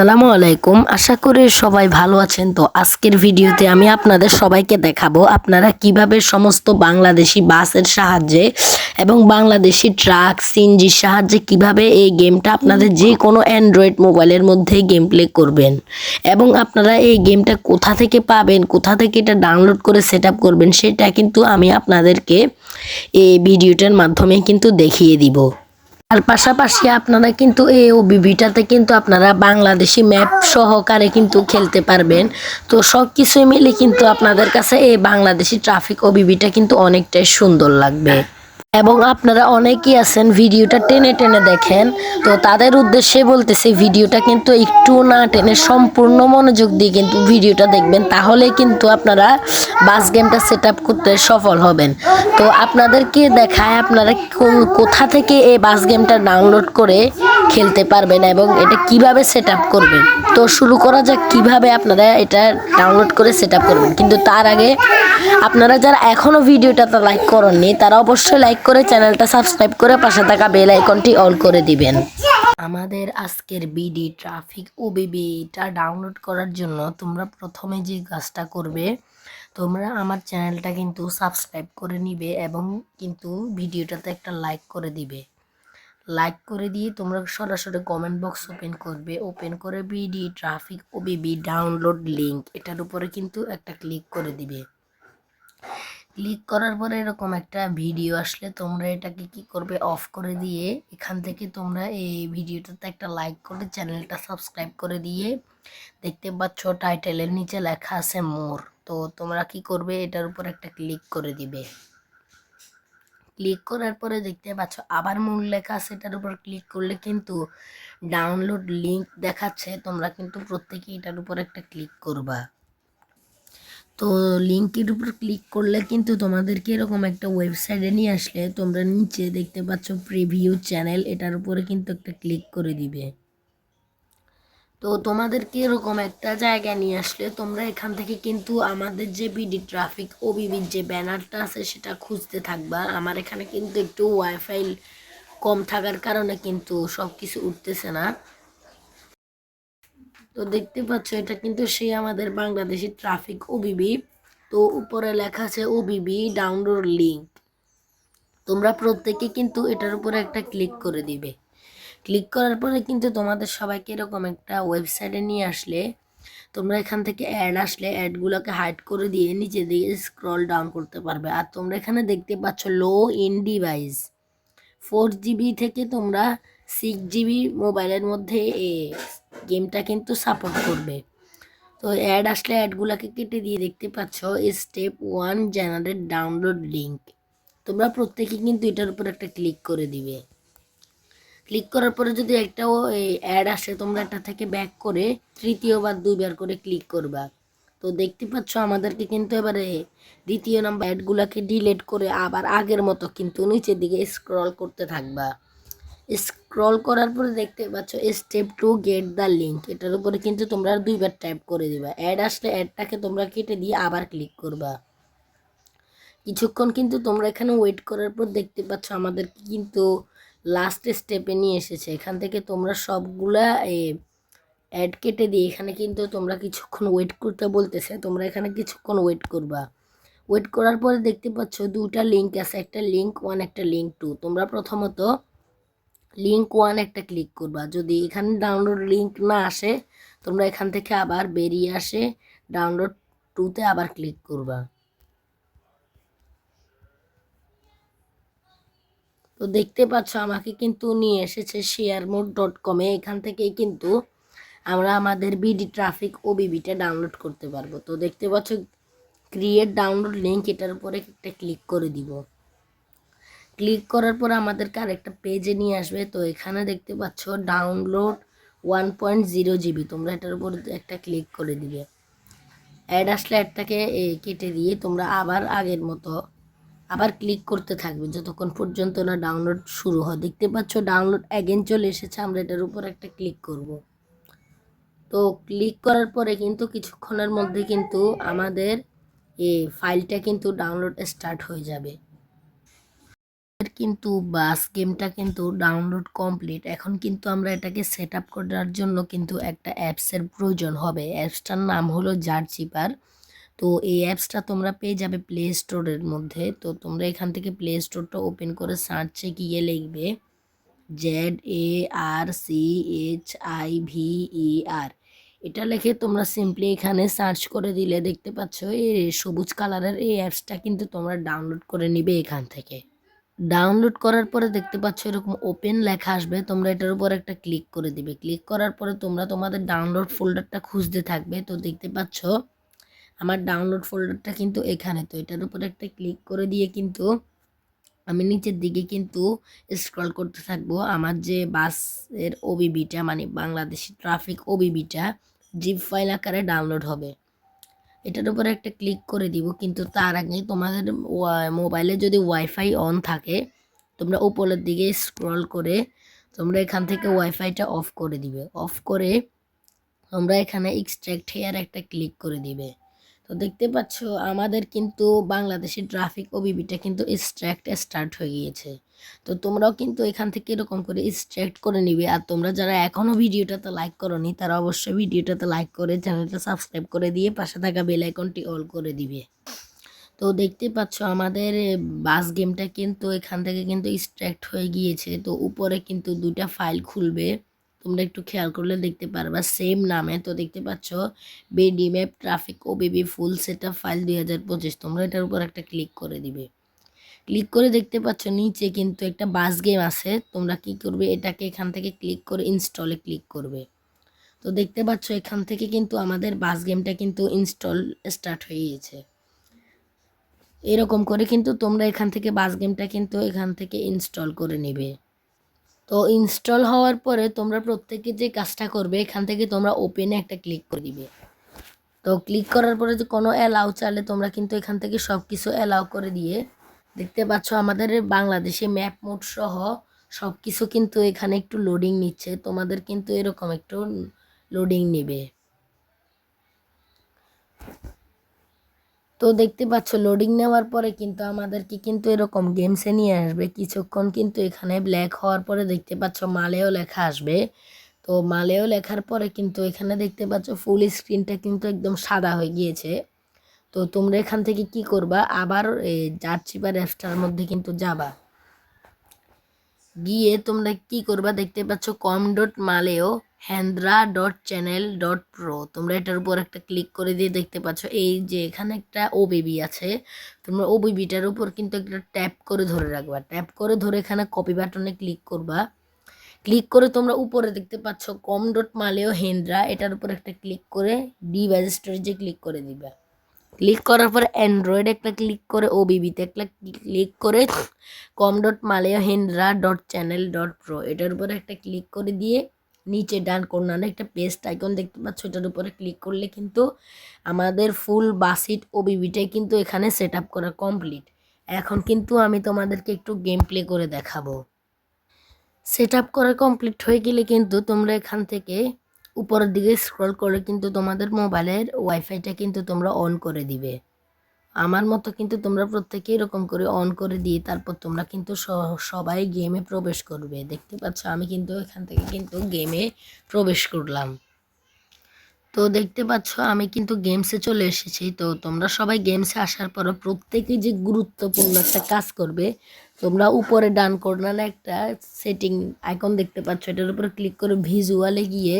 আসসালামু আলাইকুম। আশা করি সবাই ভালো আছেন। তো আজকের ভিডিওতে আমি আপনাদের সবাইকে দেখাবো আপনারা কীভাবে সমস্ত বাংলাদেশি বাসের সাহায্যে এবং বাংলাদেশি ট্রাক সিনজির সাহায্যে কীভাবে এই গেমটা আপনাদের যে কোনো অ্যান্ড্রয়েড মোবাইলের মধ্যে গেম প্লে করবেন এবং আপনারা এই গেমটা কোথা থেকে পাবেন, কোথা থেকে এটা ডাউনলোড করে সেট করবেন, সেটা কিন্তু আমি আপনাদেরকে এই ভিডিওটার মাধ্যমে কিন্তু দেখিয়ে দিব। আর পাশাপাশি আপনারা কিন্তু এই ওবিভিটাতে কিন্তু আপনারা বাংলাদেশি ম্যাপ সহকারে কিন্তু খেলতে পারবেন। তো সব কিছুই মিলে কিন্তু আপনাদের কাছে এই বাংলাদেশি ট্রাফিক ওবিভিটা কিন্তু অনেকটাই সুন্দর লাগবে। এবং আপনারা অনেকেই আছেন ভিডিওটা টেনে টেনে দেখেন, তো তাদের উদ্দেশ্যে বলতেছি ভিডিওটা কিন্তু একটু না টেনে সম্পূর্ণ মনোযোগ দিয়ে কিন্তু ভিডিওটা দেখবেন, তাহলে কিন্তু আপনারা বাস গেমটা সেট করতে সফল হবেন। তো আপনাদেরকে দেখায় আপনারা কোথা থেকে এই বাস গেমটা ডাউনলোড করে খেলতে পারবেন এবং এটা কীভাবে সেট আপ করবেন তো শুরু করা যাক কীভাবে আপনারা এটা ডাউনলোড করে সেট আপ করবেন। কিন্তু তার আগে আপনারা যারা এখনও ভিডিওটাতে লাইক করেননি, তারা অবশ্যই লাইক করে চ্যানেলটা সাবস্ক্রাইব করে পাশে থাকা বেল আইকনটি অল করে দিবেন। আমাদের আজকের বিডি ট্রাফিক ও বিবিটা ডাউনলোড করার জন্য তোমরা প্রথমে যে কাজটা করবে, তোমরা আমার চ্যানেলটা কিন্তু সাবস্ক্রাইব করে নিবে এবং কিন্তু ভিডিওটাতে একটা লাইক করে দিবে। লাইক করে দিয়ে তোমরা সরাসরি কমেন্ট বক্স ওপেন করবে। ওপেন করে BD traffic O BB download link এটার উপরে কিন্তু একটা ক্লিক করে দিবে। ক্লিক করার পরে এরকম একটা ভিডিও আসলে তোমরা এটাকে কি করবে অফ করে দিয়ে এখান থেকে তোমরা এই ভিডিওটাতে একটা লাইক করে চ্যানেলটা সাবস্ক্রাইব করে দিয়ে দেখতে পাচ্ছ টাইটেলের নিচে লেখা আছে মোর তো তোমরা কি করবে, এটার উপর একটা ক্লিক করে দিবে। ক্লিক করার পরে দেখতে পাচ্ছ আবার মূল লেখা সেটার উপর ক্লিক করলে কিন্তু ডাউনলোড লিংক দেখাচ্ছে, তোমরা কিন্তু প্রত্যেকে এটার উপর একটা ক্লিক করবা। তো লিঙ্কের উপর ক্লিক করলে কিন্তু তোমাদেরকে এরকম একটা ওয়েবসাইটে নিয়ে আসলে তোমরা নিচে দেখতে পাচ্ছ প্রিভিউ চ্যানেল এটার উপরে কিন্তু একটা ক্লিক করে দিবে। তো তোমাদেরকে এরকম একটা জায়গা নিয়ে আসলে তোমরা এখান থেকে কিন্তু আমাদের যে বিডি ট্রাফিক ওবিবির যে ব্যানারটা আছে সেটা খুঁজতে থাকবা। আমার এখানে কিন্তু একটু ওয়াইফাই কম থাকার কারণে কিন্তু সব কিছু উঠতেছে না। তো দেখতে পাচ্ছ, এটা কিন্তু সেই আমাদের বাংলাদেশি ট্রাফিক ওবিবি তো উপরে লেখা আছে ওবিবি ডাউনলোড লিঙ্ক তোমরা প্রত্যেকে কিন্তু এটার উপরে একটা ক্লিক করে দিবে। ক্লিক করার পরে কিন্তু তোমাদের সবাইকে এরকম একটা ওয়েবসাইটে নিয়ে আসলে তোমরা এখান থেকে অ্যাড আসলে অ্যাডগুলোকে হাইড করে দিয়ে নিচে দিয়ে স্ক্রল ডাউন করতে পারবে। আর তোমরা এখানে দেখতে পাচ্ছ low end device. Four GB থেকে তোমরা সিক্স জিবি মোবাইলের মধ্যে গেমটা কিন্তু সাপোর্ট করবে। তো অ্যাড আসলে অ্যাডগুলোকে কেটে দিয়ে দেখতে পাচ্ছ step one generate download link তোমরা প্রত্যেকে কিন্তু এটার উপর একটা ক্লিক করে দিবে। ক্লিক করার পরে যদি একটাও অ্যাড আসে, তোমরা এটা থেকে ব্যাক করে তৃতীয়বার দুইবার করে ক্লিক করবা। তো দেখতে পাচ্ছ আমাদেরকে কিন্তু এবারে দ্বিতীয় নাম্বার অ্যাডগুলোকে ডিলেট করে আবার আগের মতো কিন্তু নিচের দিকে স্ক্রল করতে থাকবা। স্ক্রল করার পরে দেখতে পাচ্ছ step two get the link এটার উপরে কিন্তু তোমরা দুইবার টাইপ করে দিবা। অ্যাড আসলে অ্যাডটাকে তোমরা কেটে দিয়ে আবার ক্লিক করবা। কিছুক্ষণ কিন্তু তোমরা এখানে ওয়েট করার পর দেখতে পাচ্ছ আমাদেরকে কিন্তু লাস্ট স্টেপে নিয়ে এসেছে। এখান থেকে তোমরা সবগুলা অ্যাড কেটে দিয়ে এখানে কিন্তু তোমরা কিছুক্ষণ ওয়েট করতে বলতেছে। তোমরা এখানে কিছুক্ষণ ওয়েট করবা। ওয়েট করার পরে দেখতে পাচ্ছ দুটা লিঙ্ক আছে, একটা লিঙ্ক ওয়ান একটা লিঙ্ক টু তোমরা প্রথমত লিঙ্ক ওয়ান একটা ক্লিক করবা। যদি এখানে ডাউনলোড লিঙ্ক না আসে, তোমরা এখান থেকে আবার বেরিয়ে আসে ডাউনলোড টুতে আবার ক্লিক করবা। তো দেখতে পাচ্ছ আমাকে কিন্তু নিয়ে এসেছে শেয়ার মোড ডট কমে এখান থেকেই কিন্তু আমরা আমাদের বিডি ট্রাফিক ও বিবিটা ডাউনলোড করতে পারব। তো দেখতে পাচ্ছ ক্রিয়েট ডাউনলোড লিঙ্ক এটার উপরে একটা ক্লিক করে দিব। ক্লিক করার পর আমাদেরকে আরেকটা পেজে নিয়ে আসবে। তো এখানে দেখতে পাচ্ছ download one point zero GB তোমরা এটার উপর একটা ক্লিক করে দিবে। অ্যাড আসলে অ্যাডটাকে কেটে দিয়ে তোমরা আবার আগের মতো আবার ক্লিক করতে থাকবে। যতক্ষণ পর্যন্ত না ডাউনলোড শুরু হয়। দেখতে পাচ্ছ ডাউনলোড অ্যাগেন চলে এসেছে। আমরা এটার উপর একটা ক্লিক করব। তো ক্লিক করার পরে কিন্তু কিছুক্ষণের মধ্যে কিন্তু আমাদের এই ফাইলটা কিন্তু ডাউনলোড স্টার্ট হয়ে যাবে। কিন্তু বাস গেমটা কিন্তু ডাউনলোড কমপ্লিট এখন কিন্তু আমরা এটাকে সেট আপ করার জন্য কিন্তু একটা অ্যাপসের প্রয়োজন হবে। অ্যাপসটার নাম হলো জারচিপার তো এই অ্যাপসটা তোমরা পেয়ে যাবে প্লে স্টোরের মধ্যে। তো তোমরা এখান থেকে প্লে স্টোরটা ওপেন করে সার্চে গিয়ে লিখবে Z A R C H I V E R এটা লেখে তোমরা সিম্পলি এখানে সার্চ করে দিলে দেখতে পাচ্ছ এই সবুজ কালারের এই অ্যাপসটা কিন্তু তোমরা ডাউনলোড করে নিবে এখান থেকে। ডাউনলোড করার পরে দেখতে পাচ্ছ এরকম ওপেন লেখা আসবে, তোমরা এটার উপর একটা ক্লিক করে দিবে। ক্লিক করার পরে তোমরা তোমাদের ডাউনলোড ফোল্ডারটা খুঁজতে থাকবে। তো দেখতে পাচ্ছ আমার ডাউনলোড ফোল্ডারটা কিন্তু এখানে। তো এটার উপর একটা ক্লিক করে দিয়ে কিন্তু আমি নিচের দিকে কিন্তু স্ক্রল করতে থাকব। আমার যে বাসের ওবিবিটা মানে বাংলাদেশি ট্রাফিক ওবিবিটা জিপ ফাইল আকারে ডাউনলোড হবে। এটার উপরে একটা ক্লিক করে দিব, কিন্তু তার আগে তোমাদের মোবাইলে যদি ওয়াইফাই অন থাকে, তোমরা উপরের দিকে স্ক্রল করে তোমরা এখান থেকে ওয়াইফাইটা অফ করে দিবে। অফ করে তোমরা এখানে এক্সট্রাক্ট হেয়ার একটা ক্লিক করে দিবে। তো দেখতে পাচ্ছ, আমাদের কিন্তু বাংলাদেশের ট্রাফিক ওবিবিটা কিন্তু এক্সট্রাক্ট স্টার্ট হয়ে গিয়েছে। তো তোমরাও কিন্তু এখান থেকে এরকম করে এক্সট্রাক্ট করে নিবে। আর তোমরা যারা এখনও ভিডিওটাতে লাইক করনি, তারা অবশ্যই ভিডিওটাতে লাইক করে চ্যানেলটা সাবস্ক্রাইব করে দিয়ে পাশে থাকা বেল আইকনটি অল করে দিবে। তো দেখতে পাচ্ছ, আমাদের বাস গেমটা কিন্তু এখান থেকে কিন্তু এক্সট্রাক্ট হয়ে গিয়েছে। তো উপরে কিন্তু দুইটা ফাইল খুলবে। তোমরা একটু খেয়াল করলে দেখতে পারবা সেম নামে। তো দেখতে পাচ্ছ BD map traffic O BB full set file দুই হাজার পঁচিশ। তোমরা এটার উপর একটা ক্লিক করে দিবে। ক্লিক করে দেখতে পাচ্ছ, নিচে কিন্তু একটা বাস গেম আছে। তোমরা কি করবে, এটাকে এখান থেকে ক্লিক করে ইনস্টলে ক্লিক করবে। তো দেখতে পাচ্ছ, এখান থেকে কিন্তু আমাদের বাস গেমটা কিন্তু ইনস্টল স্টার্ট হয়ে গিয়েছে। এরকম করে কিন্তু তোমরা এখান থেকে বাস গেমটা কিন্তু এখান থেকে ইনস্টল করে নেবে। তো ইনস্টল হওয়ার পরে তোমরা প্রত্যেকে যে কাজটা করবে, এখান থেকে তোমরা ওপেনে একটা ক্লিক করে দিবে। তো ক্লিক করার পরে যে কোনো অ্যালাউ চালে তোমরা কিন্তু এখান থেকে সব কিছু অ্যালাউ করে দিয়ে, দেখতে পাচ্ছ আমাদের বাংলাদেশে ম্যাপ মোড সহ সব কিছু কিন্তু এখানে একটু লোডিং নিচ্ছে। তোমাদের কিন্তু এরকম একটু লোডিং নেবে। তো দেখতে পাচ্ছ লোডিং নেওয়ার পরে কিন্তু আমাদেরকে কিন্তু এরকম গেমসে নিয়ে আসবে। কিছুক্ষণ কিন্তু এখানে ব্ল্যাক হওয়ার পরে দেখতে পাচ্ছ, মালেও লেখা আসবে। তো মালেও লেখার পরে কিন্তু এখানে দেখতে পাচ্ছ ফুল স্ক্রিনটা কিন্তু একদম সাদা হয়ে গিয়েছে। তো তোমরা এখান থেকে কি করবা? আবার জার্চিপার অ্যাপসটার মধ্যে কিন্তু যাবা। গিয়ে তোমরা কি করবা? দেখতে পাচ্ছ com dot মালেও হ্যান্দ্রা dot channel dot pro তোমরা এটার উপর একটা ক্লিক করে দিয়ে দেখতে পাচ্ছ, এই যে এখানে একটা ও বেবি আছে। তোমরা ও বেবিটার উপর কিন্তু একটা ট্যাপ করে ধরে রাখবা। ট্যাপ করে ধরে এখানে কপি বাটনে ক্লিক করবা। ক্লিক করে তোমরা উপরে দেখতে পাচ্ছ কম ডট মালেও হেন্দ্রা এটার উপর একটা ক্লিক করে ডিভাইস স্টোরেজে ক্লিক করে দিবা। ক্লিক করার পর অ্যান্ড্রয়েড একটা ক্লিক করে ও বিবিতে একটা ক্লিক করে কম ডট মালেয়া হেন্দ্রা ডট চ্যানেল ডট প্রো এটার উপরে একটা ক্লিক করে দিয়ে নিচে ডান কর্নারে একটা পেস্ট আইকন দেখতে পাচ্ছ, এটার উপরে ক্লিক করলে কিন্তু আমাদের ফুল বাসিট ও বিবিটাই কিন্তু এখানে সেট আপ করা কমপ্লিট এখন কিন্তু আমি তোমাদেরকে একটু গেম প্লে করে দেখাবো। সেট আপ করা কমপ্লিট হয়ে গেলে কিন্তু তোমরা এখান থেকে উপরের দিকে স্ক্রল করে কিন্তু তোমাদের মোবাইলের ওয়াইফাইটা কিন্তু তোমরা অন করে দিবে। আমার মতো কিন্তু তোমরা প্রত্যেকে এরকম করে অন করে দিয়ে তারপর তোমরা কিন্তু সবাই গেমে প্রবেশ করবে। দেখতে পাচ্ছ? আমি কিন্তু এখান থেকে কিন্তু গেমে প্রবেশ করলাম। তো দেখতে পাচ্ছ? আমি কিন্তু গেমসে চলে এসেছি। তো তোমরা সবাই গেমসে আসার পর প্রত্যেকে যে গুরুত্বপূর্ণ একটা কাজ করবে, তোমরা উপরে ডান কর্নারে একটা সেটিং আইকন দেখতে পাচ্ছ। এটার উপরে ক্লিক করে ভিজুয়ালে গিয়ে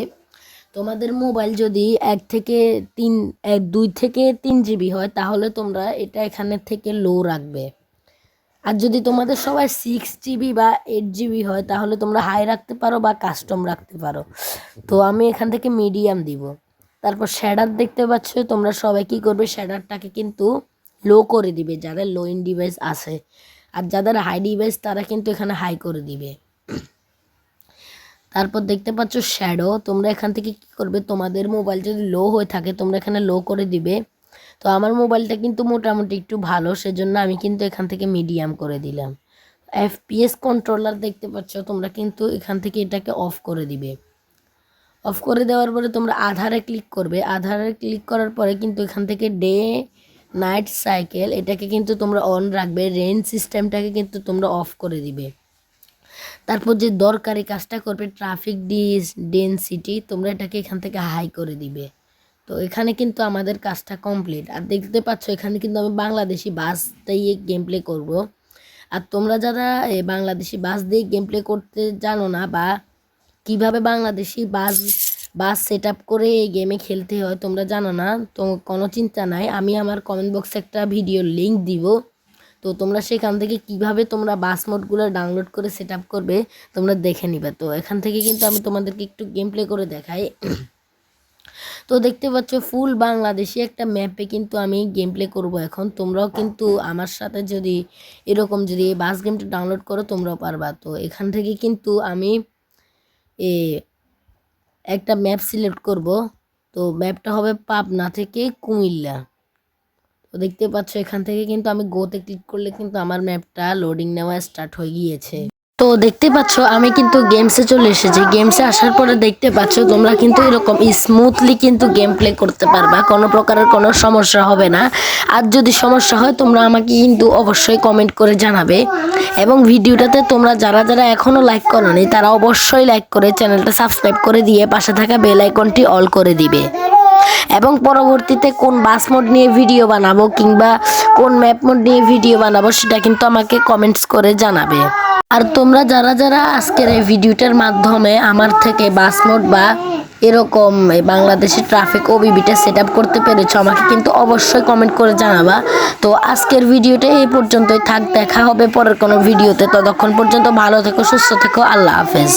তোমাদের মোবাইল যদি এক থেকে তিন, এক, দুই থেকে তিন জিবি হয়, তাহলে তোমরা এটা এখানে থেকে লো রাখবে। আর যদি তোমাদের সবাই সিক্স জিবি বা এইট জিবি হয়, তাহলে তোমরা হাই রাখতে পারো বা কাস্টম রাখতে পারো। তো আমি এখান থেকে মিডিয়াম দিব। তারপর শ্যাডার দেখতে পাচ্ছ, তোমরা সবাই কী করবে শ্যাডারটাকে কিন্তু লো করে দিবে, যাদের লো ইন ডিভাইস আছে। আর যাদের হাই ডিভাইস তারা কিন্তু এখানে হাই করে দিবে। তারপর দেখতে পাচ্ছ শ্যাডো তোমরা এখান থেকে কি করবে? তোমাদের মোবাইল যদি লো হয়ে থাকে, তোমরা এখানে লো করে দিবে। তো আমার মোবাইলটা কিন্তু মোটামুটি একটু ভালো, সেজন্য আমি কিন্তু এখান থেকে মিডিয়াম করে দিলাম। এফপিএস কন্ট্রোলার দেখতে পাচ্ছ, তোমরা কিন্তু এখান থেকে এটাকে অফ করে দিবে। অফ করে দেওয়ার পরে তোমরা আধারে ক্লিক করবে। আধারে ক্লিক করার পরে কিন্তু এখান থেকে ডে নাইট সাইকেল এটাকে কিন্তু তোমরা অন রাখবে। রেঞ্জ সিস্টেমটাকে কিন্তু তোমরা অফ করে দিবে। তারপর যে দরকারি কাজটা করবে ট্রাফিক ডিস ডেনসিটি তোমরা এটাকে এখান থেকে হাই করে দিবে। তো এখানে কিন্তু আমাদের কাজটা কমপ্লিট আর দেখতে পাচ্ছ, এখানে কিন্তু আমি বাংলাদেশি বাসটাই গেম প্লে করব। আর তোমরা যারা বাংলাদেশি বাস দিয়ে গেম প্লে করতে জানো না বা কীভাবে Bangladeshi bus bus set up করে এই গেমে খেলতে হয় তোমরা জানো না, তো কোনো চিন্তা নাই। আমি আমার কমেন্ট বক্সে একটা ভিডিও লিংক দিব। তো তোমরা সেখান থেকে কীভাবে তোমরা বাস মোডগুলো ডাউনলোড করে সেট আপ করবে, তোমরা দেখে নিবে। তো এখান থেকে কিন্তু আমি তোমাদেরকে একটু গেম প্লে করে দেখাই। তো দেখতে পাচ্ছ ফুল বাংলাদেশি একটা ম্যাপে কিন্তু আমি গেম প্লে করব এখন। তোমরাও কিন্তু আমার সাথে যদি এরকম যদি এই বাস গেমটা ডাউনলোড করো, তোমরাও পারবা। তো এখান থেকে কিন্তু আমি এ একটা ম্যাপ সিলেক্ট করব। তো ম্যাপটা হবে পাবনা থেকে কুমিল্লা। তো দেখতে পাচ্ছ এখান থেকে কিন্তু আমি গোতে ক্লিক করলে কিন্তু আমার ম্যাপটা লোডিং নেওয়া স্টার্ট হয়ে গিয়েছে। তো দেখতে পাচ্ছ, আমি কিন্তু গেমসে চলে এসেছি। গেমসে আসার পরে দেখতে পাচ্ছ, তোমরা কিন্তু এরকম স্মুথলি কিন্তু গেম প্লে করতে পারবা। কোনো প্রকারের কোনো সমস্যা হবে না। আর যদি সমস্যা হয়, তোমরা আমাকে কিন্তু অবশ্যই কমেন্ট করে জানাবে। এবং ভিডিওটাতে তোমরা যারা যারা এখনও লাইক করোনি, তারা অবশ্যই লাইক করে চ্যানেলটা সাবস্ক্রাইব করে দিয়ে পাশে থাকা বেল আইকনটি অল করে দিবে। এবং পরবর্তীতে কোন বাস মোড নিয়ে ভিডিও বানাবো কিংবা কোন ম্যাপ মোড নিয়ে ভিডিও বানাবো সেটা কিন্তু আমাকে কমেন্টস করে জানাবে। আর তোমরা যারা যারা আজকের এই ভিডিওটার মাধ্যমে আমার থেকে বাস মোড বা এরকম এই বাংলাদেশি ট্রাফিক ওবিবিটা সেট আপ করতে পেরেছ, আমাকে কিন্তু অবশ্যই কমেন্ট করে জানাবা। তো আজকের ভিডিওটা এই পর্যন্তই থাক, দেখা হবে পরের কোনো ভিডিওতে ততক্ষণ পর্যন্ত ভালো থেকো, সুস্থ থেকো, আল্লাহ হাফেজ।